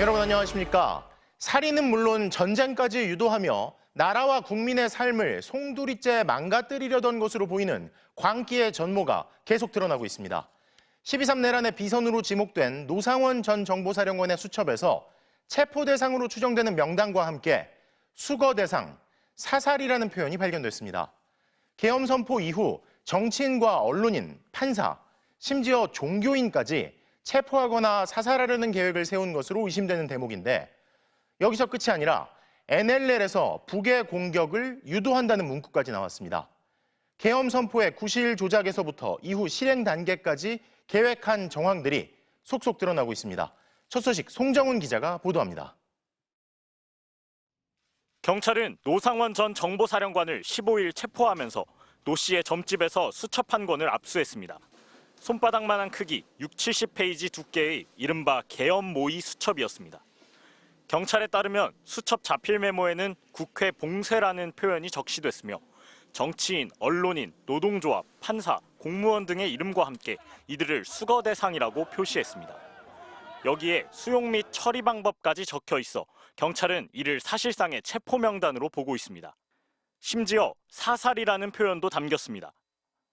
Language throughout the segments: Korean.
여러분 안녕하십니까? 살인은 물론 전쟁까지 유도하며 나라와 국민의 삶을 송두리째 망가뜨리려던 것으로 보이는 광기의 전모가 계속 드러나고 있습니다. 12.3 내란의 비선으로 지목된 노상원 전 정보사령관의 수첩에서 체포 대상으로 추정되는 명단과 함께 수거 대상, 사살이라는 표현이 발견됐습니다. 계엄 선포 이후 정치인과 언론인, 판사, 심지어 종교인까지 체포하거나 사살하려는 계획을 세운 것으로 의심되는 대목인데 여기서 끝이 아니라 NLL에서 북의 공격을 유도한다는 문구까지 나왔습니다. 계엄 선포의 구실 조작에서부터 이후 실행 단계까지 계획한 정황들이 속속 드러나고 있습니다. 첫 소식 송정훈 기자가 보도합니다. 경찰은 노상원 전 정보사령관을 15일 체포하면서 노 씨의 점집에서 수첩 한 권을 압수했습니다. 손바닥만한 크기 6, 70페이지 두께의 이른바 계엄 모의 수첩이었습니다. 경찰에 따르면 수첩 자필 메모에는 국회 봉쇄라는 표현이 적시됐으며 정치인, 언론인, 노동조합, 판사, 공무원 등의 이름과 함께 이들을 수거 대상이라고 표시했습니다. 여기에 수용 및 처리 방법까지 적혀 있어 경찰은 이를 사실상의 체포 명단으로 보고 있습니다. 심지어 사살이라는 표현도 담겼습니다.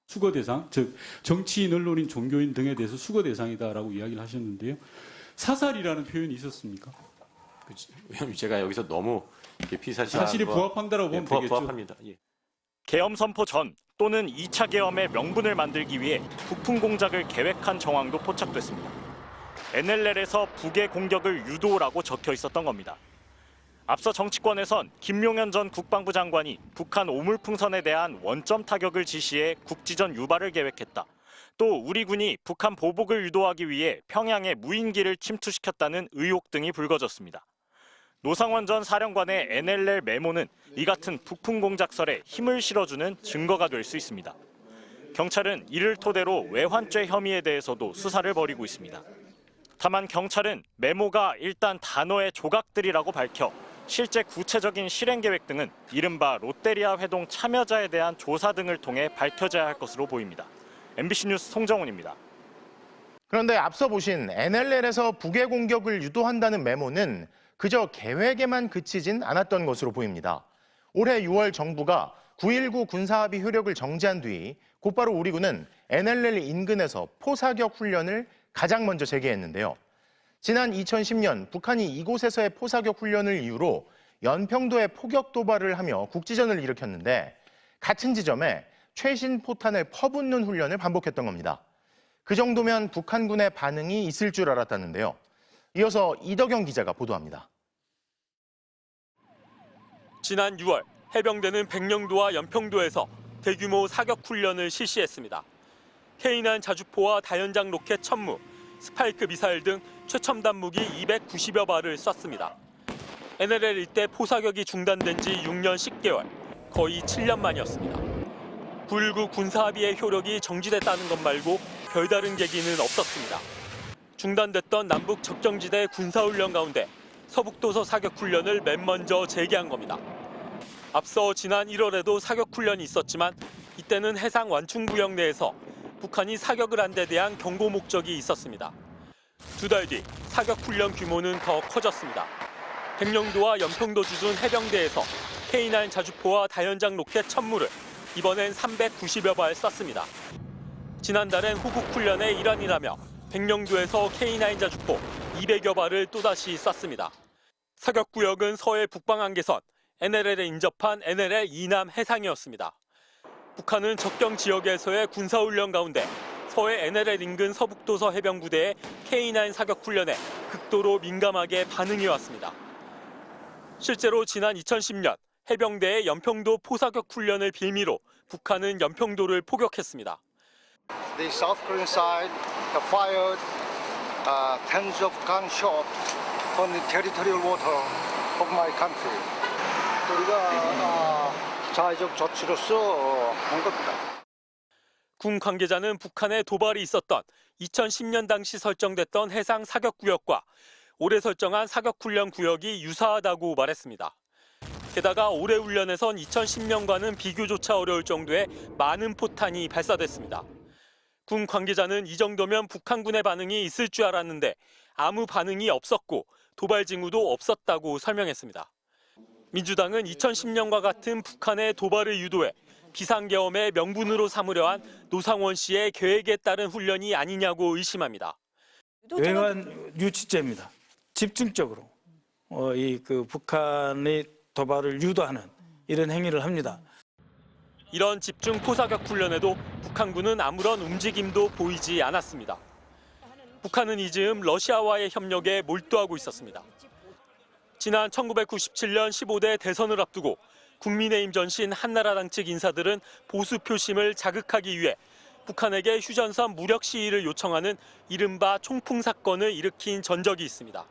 수거 대상, 즉 정치인, 언론인, 종교인 등에 대해서 수거 대상이다라고 이야기를 하셨는데요. 사살이라는 표현이 있었습니까? 그치. 왜냐면 제가 여기서 너무 이렇게 피사실 사실이 부합한다라고 보면 되겠죠. 부합합니다. 예. 계엄 선포 전 또는 2차 계엄의 명분을 만들기 위해 부품 공작을 계획한 정황도 포착됐습니다. NLL에서 북의 공격을 유도라고 적혀 있었던 겁니다. 앞서 정치권에선 김용현 전 국방부 장관이 북한 오물풍선에 대한 원점 타격을 지시해 국지전 유발을 계획했다. 또 우리 군이 북한 보복을 유도하기 위해 평양에 무인기를 침투시켰다는 의혹 등이 불거졌습니다. 노상원 전 사령관의 NLL 메모는 이 같은 북풍 공작설에 힘을 실어주는 증거가 될 수 있습니다. 경찰은 이를 토대로 외환죄 혐의에 대해서도 수사를 벌이고 있습니다. 다만 경찰은 메모가 일단 단어의 조각들이라고 밝혀 실제 구체적인 실행 계획 등은 이른바 롯데리아 회동 참여자에 대한 조사 등을 통해 밝혀져야 할 것으로 보입니다. MBC 뉴스 송정훈입니다. 그런데 앞서 보신 NLL에서 북의 공격을 유도한다는 메모는 그저 계획에만 그치진 않았던 것으로 보입니다. 올해 6월 정부가 9.19 군사합의 효력을 정지한 뒤 곧바로 우리 군은 NLL 인근에서 포사격 훈련을 가장 먼저 재개했는데요. 지난 2010년 북한이 이곳에서의 포사격 훈련을 이유로 연평도에 포격 도발을 하며 국지전을 일으켰는데 같은 지점에 최신 포탄을 퍼붓는 훈련을 반복했던 겁니다. 그 정도면 북한군의 반응이 있을 줄 알았다는데요. 이어서 이덕영 기자가 보도합니다. 지난 6월 해병대는 백령도와 연평도에서 대규모 사격 훈련을 실시했습니다. K9 자주포와 다연장 로켓 천무, 스파이크 미사일 등 최첨단 무기 290여 발을 쐈습니다. NLL 일대 포사격이 중단된 지 6년 10개월, 거의 7년 만이었습니다. 9.19 군사합의의 효력이 정지됐다는 것 말고 별다른 계기는 없었습니다. 중단됐던 남북 접경지대 군사훈련 가운데 서북도서 사격훈련을 맨 먼저 재개한 겁니다. 앞서 지난 1월에도 사격훈련이 있었지만 이때는 해상 완충구역 내에서 북한이 사격을 한 데 대한 경고 목적이 있었습니다. 두 달 뒤 사격 훈련 규모는 더 커졌습니다. 백령도와 연평도 주둔 해병대에서 K9 자주포와 다연장 로켓 천무를 이번엔 390여 발 쐈습니다. 지난달엔 호국 훈련의 일환이라며 백령도에서 K9 자주포 200여 발을 또다시 쐈습니다. 사격 구역은 서해 북방 한계선 NLL에 인접한 NLL 이남 해상이었습니다. 북한은 접경 지역에서의 군사훈련 가운데 서해 NLL 인근 서북도서 해병부대의 K9 사격 훈련에 극도로 민감하게 반응해 왔습니다. 실제로 지난 2010년 해병대의 연평도 포사격 훈련을 빌미로 북한은 연평도를 포격했습니다. The South Korean side fired uh, tens of gunshots on the territorial water of my country. 우리가 아, 자의적 조치로서 한 겁니다. 군 관계자는 북한의 도발이 있었던 2010년 당시 설정됐던 해상 사격 구역과 올해 설정한 사격 훈련 구역이 유사하다고 말했습니다. 게다가 올해 훈련에선 2010년과는 비교조차 어려울 정도의 많은 포탄이 발사됐습니다. 군 관계자는 이 정도면 북한군의 반응이 있을 줄 알았는데 아무 반응이 없었고 도발 징후도 없었다고 설명했습니다. 민주당은 2010년과 같은 북한의 도발을 유도해 비상계엄의 명분으로 삼으려 한 노상원 씨의 계획에 따른 훈련이 아니냐고 의심합니다. 외환 유치제입니다. 집중적으로 어, 이그 북한의 도발을 유도하는 이런 행위를 합니다. 이런 집중 포사격 훈련에도 북한군은 아무런 움직임도 보이지 않았습니다. 북한은 이 즈음 러시아와의 협력에 몰두하고 있었습니다. 지난 1997년 15대 대선을 앞두고 국민의힘 전신 한나라당 측 인사들은 보수 표심을 자극하기 위해 북한에게 휴전선 무력 시위를 요청하는 이른바 총풍 사건을 일으킨 전적이 있습니다.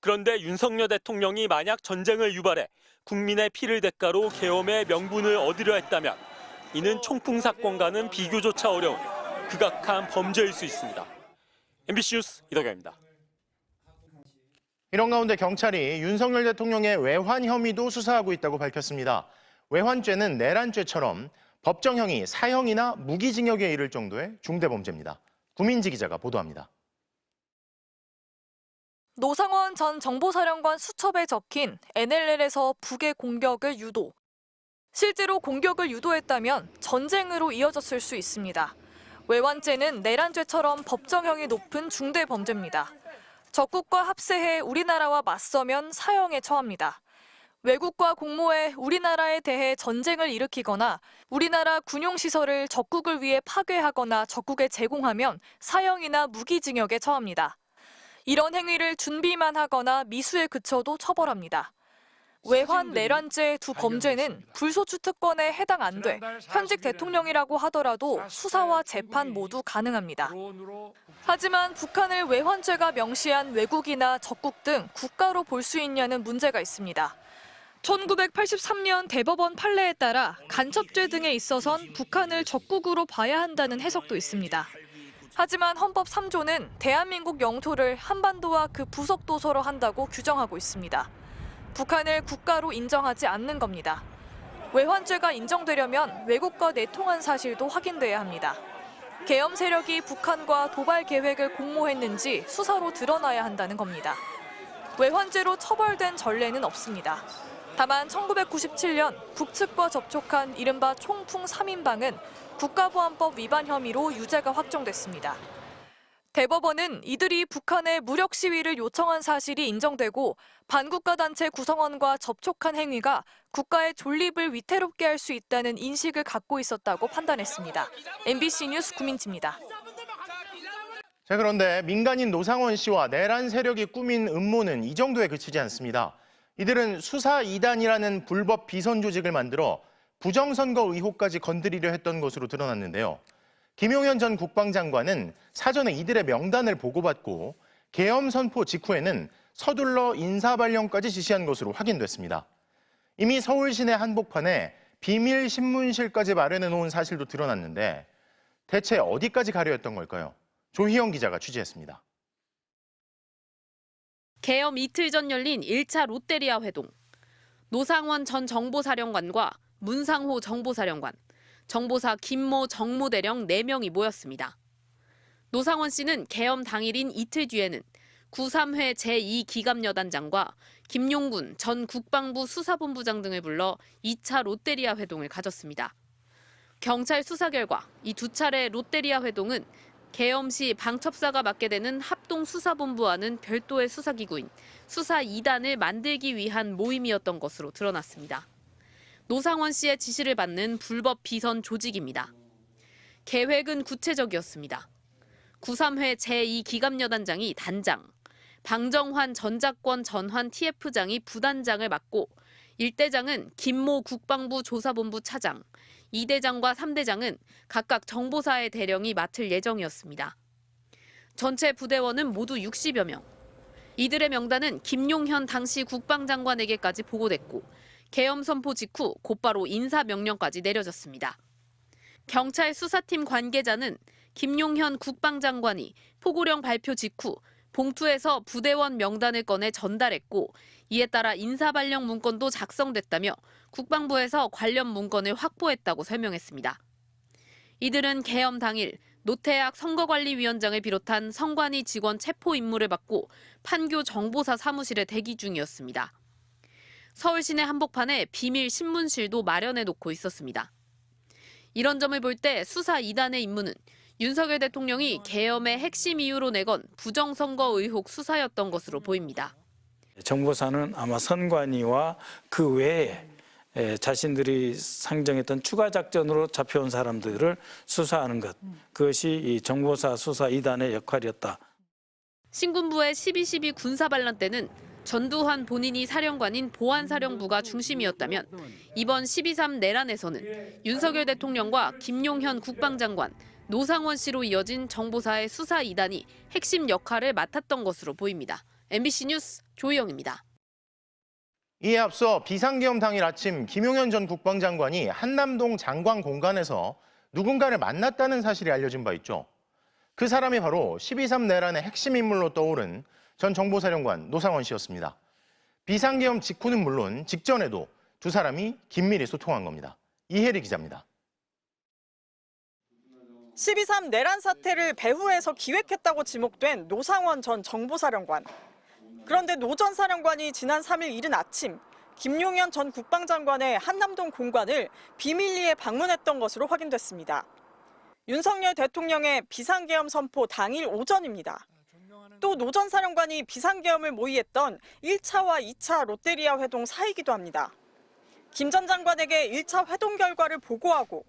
그런데 윤석열 대통령이 만약 전쟁을 유발해 국민의 피를 대가로 계엄의 명분을 얻으려 했다면 이는 총풍 사건과는 비교조차 어려운 극악한 범죄일 수 있습니다. MBC 뉴스 이덕현입니다. 이런 가운데 경찰이 윤석열 대통령의 외환 혐의도 수사하고 있다고 밝혔습니다. 외환죄는 내란죄처럼 법정형이 사형이나 무기징역에 이를 정도의 중대범죄입니다. 구민지 기자가 보도합니다. 노상원 전 정보사령관 수첩에 적힌 NLL에서 북의 공격을 유도. 실제로 공격을 유도했다면 전쟁으로 이어졌을 수 있습니다. 외환죄는 내란죄처럼 법정형이 높은 중대범죄입니다. 적국과 합세해 우리나라와 맞서면 사형에 처합니다. 외국과 공모해 우리나라에 대해 전쟁을 일으키거나 우리나라 군용시설을 적국을 위해 파괴하거나 적국에 제공하면 사형이나 무기징역에 처합니다. 이런 행위를 준비만 하거나 미수에 그쳐도 처벌합니다. 외환 내란죄 두 범죄는 불소추 특권에 해당 안 돼 현직 대통령이라고 하더라도 수사와 재판 모두 가능합니다. 하지만 북한을 외환죄가 명시한 외국이나 적국 등 국가로 볼 수 있냐는 문제가 있습니다. 1983년 대법원 판례에 따라 간첩죄 등에 있어선 북한을 적국으로 봐야 한다는 해석도 있습니다. 하지만 헌법 3조는 대한민국 영토를 한반도와 그 부속 도서로 한다고 규정하고 있습니다. 북한을 국가로 인정하지 않는 겁니다. 외환죄가 인정되려면 외국과 내통한 사실도 확인돼야 합니다. 계엄 세력이 북한과 도발 계획을 공모했는지 수사로 드러나야 한다는 겁니다. 외환죄로 처벌된 전례는 없습니다. 다만 1997년 북측과 접촉한 이른바 총풍 3인방은 국가보안법 위반 혐의로 유죄가 확정됐습니다. 대법원은 이들이 북한의 무력 시위를 요청한 사실이 인정되고 반국가 단체 구성원과 접촉한 행위가 국가의 존립을 위태롭게 할 수 있다는 인식을 갖고 있었다고 판단했습니다. MBC 뉴스 구민지입니다. 자, 그런데 민간인 노상원 씨와 내란 세력이 꾸민 음모는 이 정도에 그치지 않습니다. 이들은 수사 이단이라는 불법 비선 조직을 만들어 부정선거 의혹까지 건드리려 했던 것으로 드러났는데요. 김용현 전 국방장관은 사전에 이들의 명단을 보고받고 계엄 선포 직후에는 서둘러 인사 발령까지 지시한 것으로 확인됐습니다. 이미 서울 시내 한복판에 비밀 신문실까지 마련해 놓은 사실도 드러났는데 대체 어디까지 가려 했던 걸까요? 조희영 기자가 취재했습니다. 개엄 이틀 전 열린 1차 롯데리아 회동. 노상원 전 정보사령관과 문상호 정보사령관, 정보사 김모 정무대령 4명이 모였습니다. 노상원 씨는 개엄 당일인 이틀 뒤에는 93회 제2기갑여단장과 김용군 전 국방부 수사본부장 등을 불러 2차 롯데리아 회동을 가졌습니다. 경찰 수사 결과 이 두 차례 롯데리아 회동은 계엄 시 방첩사가 맡게 되는 합동수사본부와는 별도의 수사기구인 수사 2단을 만들기 위한 모임이었던 것으로 드러났습니다. 노상원 씨의 지시를 받는 불법 비선 조직입니다. 계획은 구체적이었습니다. 93회 제2기갑여단장이 단장, 방정환 전작권 전환 TF장이 부단장을 맡고 1대장은 김모 국방부 조사본부 차장, 2대장과 3대장은 각각 정보사의 대령이 맡을 예정이었습니다. 전체 부대원은 모두 60여 명. 이들의 명단은 김용현 당시 국방장관에게까지 보고됐고 계엄 선포 직후 곧바로 인사 명령까지 내려졌습니다. 경찰 수사팀 관계자는 김용현 국방장관이 포고령 발표 직후 봉투에서 부대원 명단을 꺼내 전달했고 이에 따라 인사 발령 문건도 작성됐다며 국방부에서 관련 문건을 확보했다고 설명했습니다. 이들은 계엄 당일 노태악 선거관리위원장을 비롯한 선관위 직원 체포 임무를 받고 판교 정보사 사무실에 대기 중이었습니다. 서울 시내 한복판에 비밀 신문실도 마련해 놓고 있었습니다. 이런 점을 볼 때 수사 2단의 임무는 윤석열 대통령이 계엄의 핵심 이유로 내건 부정선거 의혹 수사였던 것으로 보입니다. 정보사는 아마 선관위와 그 외에 에, 자신들이 상정했던 추가 작전으로 잡혀온 사람들을 수사하는 것 그것이 이 정보사 수사 2단의 역할이었다. 신군부의 12.12 군사반란 때는 전두환 본인이 사령관인 보안사령부가 중심이었다면 이번 12.3 내란에서는 윤석열 대통령과 김용현 국방장관, 노상원 씨로 이어진 정보사의 수사 2단이 핵심 역할을 맡았던 것으로 보입니다. MBC 뉴스 조희영입니다. 이에 앞서 비상계엄 당일 아침 김용현 전 국방장관이 한남동 장관 공간에서 누군가를 만났다는 사실이 알려진 바 있죠. 그 사람이 바로 12.3 내란의 핵심 인물로 떠오른 전 정보사령관 노상원 씨였습니다. 비상계엄 직후는 물론 직전에도 두 사람이 긴밀히 소통한 겁니다. 이혜리 기자입니다. 12.3 내란 사태를 배후에서 기획했다고 지목된 노상원 전 정보사령관. 그런데 노 전 사령관이 지난 3일 이른 아침 김용현 전 국방장관의 한남동 공관을 비밀리에 방문했던 것으로 확인됐습니다. 윤석열 대통령의 비상계엄 선포 당일 오전입니다. 또 노 전 사령관이 비상계엄을 모의했던 1차와 2차 롯데리아 회동 사이기도 합니다. 김 전 장관에게 1차 회동 결과를 보고하고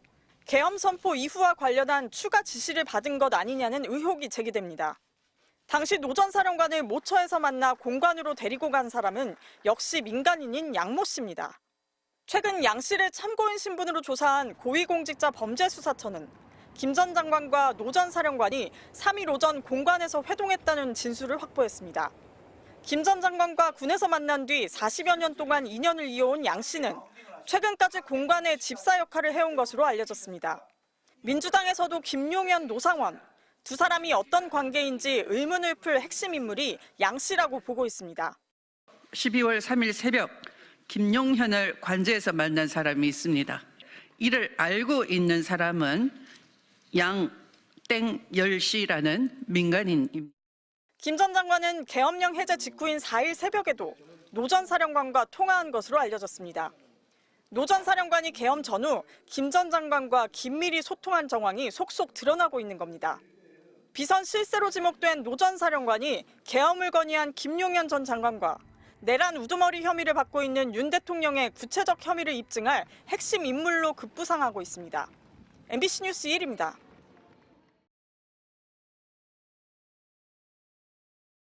계엄 선포 이후와 관련한 추가 지시를 받은 것 아니냐는 의혹이 제기됩니다. 당시 노 전 사령관을 모처에서 만나 공관으로 데리고 간 사람은 역시 민간인인 양모 씨입니다. 최근 양 씨를 참고인 신분으로 조사한 고위공직자 범죄수사처는 김 전 장관과 노 전 사령관이 3일 오전 공관에서 회동했다는 진술을 확보했습니다. 김 전 장관과 군에서 만난 뒤 40여 년 동안 인연을 이어온 양 씨는 최근까지 공관의 집사 역할을 해온 것으로 알려졌습니다. 민주당에서도 김용현, 노상원 두 사람이 어떤 관계인지 의문을 풀 핵심 인물이 양 씨라고 보고 있습니다. 12월 3일 새벽 김용현을 관제에서 만난 사람이 있습니다. 이를 알고 있는 사람은 양땡열 씨라는 민간인입니다. 김 전 장관은 계엄령 해제 직후인 4일 새벽에도 노 전 사령관과 통화한 것으로 알려졌습니다. 노 전 사령관이 계엄 전후 김 전 장관과 긴밀히 소통한 정황이 속속 드러나고 있는 겁니다. 비선 실세로 지목된 노 전 사령관이 계엄을 건의한 김용현 전 장관과 내란 우두머리 혐의를 받고 있는 윤 대통령의 구체적 혐의를 입증할 핵심 인물로 급부상하고 있습니다. MBC 뉴스 1입니다.